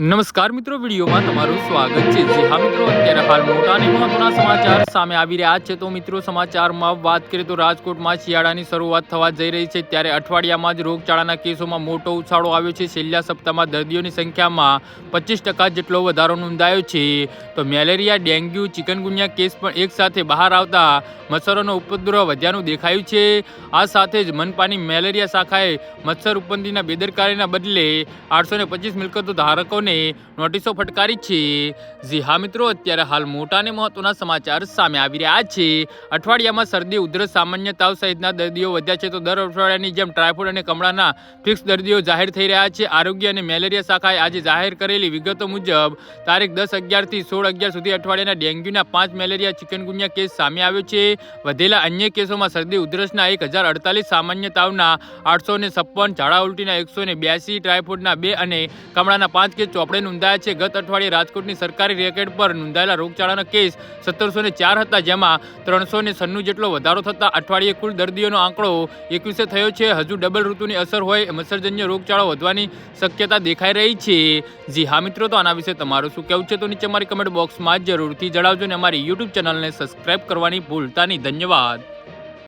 નમસ્કાર મિત્રો, વિડીયોમાં તમારું સ્વાગત છે. જે હા મિત્રો, અત્યારે હાલ મોટા અને મહત્વના સમાચાર સામે આવી રહ્યા છે. તો મિત્રો, સમાચારમાં વાત કરીએ તો રાજકોટમાં શિયાળાની શરૂઆત થવા જઈ રહી છે. ત્યારે અઠવાડિયામાં જ રોગચાળાના કેસોમાં મોટો ઉછાળો આવ્યો છે. છેલ્લા સપ્તાહમાં દર્દીઓની સંખ્યામાં પચીસ ટકા જેટલો વધારો નોંધાયો છે. તો મેલેરિયા, ડેન્ગ્યુ, ચિકનગુનિયા કેસ પણ એક સાથે બહાર આવતા મચ્છરોનો ઉપદ્રવ વધ્યાનું દેખાયું છે. આ સાથે જ મનપાની મેલેરિયા શાખાએ મચ્છર ઉપંદીના બેદરકારીના બદલે આઠસો ને પચીસ મિલકતો નોટિસો ફટકારી છે. જી હા મિત્રો, અત્યારે હાલ મોટા મહત્વના સમાચાર સામે આવી રહ્યા છે. અઠવાડિયામાં શરદી, ઉધરસ, સામાન્ય તાવ સહિતના દર્દીઓ વધ્યા છે. તો દર અઠવાડિયાની જેમ ટાઇફોઇડ અને કમળાના ફિક્સ દર્દીઓ જાહેર થઈ રહ્યા છે. આરોગ્ય અને મેલેરિયા શાખાએ આજે જાહેર કરેલી વિગતો મુજબ, તારીખ દસ અગિયારથી સોળ અગિયાર સુધી અઠવાડિયાના ડેન્ગ્યુના પાંચ મેલેરિયા ચિકનગુનિયા કેસ સામે આવ્યો છે. વધેલા અન્ય કેસોમાં શરદી, ઉધરસના એક હજાર અડતાલીસ, સામાન્ય તાવના આઠસો ને છપ્પન, ઝાડા ઉલટીના એકસો ને બ્યાસી ટાઇફોઇડના બે અને કમળાના પાંચ કેસ ચોપડે નોંધાયા છે. ગત અઠવાડિયે રાજકોટની સરકારી રેકેટ પર નોંધાયેલા રોગચાળાના કેસ સત્તરસો ચાર હતા, જેમાં ત્રણસો ને છન્નું જેટલો વધારો થતાં અઠવાડિયે કુલ દર્દીઓનો આંકડો એકવીસે થયો છે. હજુ ડબલ ઋતુની અસર હોય મચ્છરજન્ય રોગચાળો વધવાની શક્યતા દેખાઈ રહી છે. જી હા મિત્રો, તો આના વિશે તમારું શું કહેવું છે? તો નીચે અમારી કમેન્ટ બોક્સમાં જરૂરથી જણાવજો ને અમારી યુટ્યુબ ચેનલને સબસ્ક્રાઈબ કરવાની ભૂલતા નહીં ધન્યવાદ.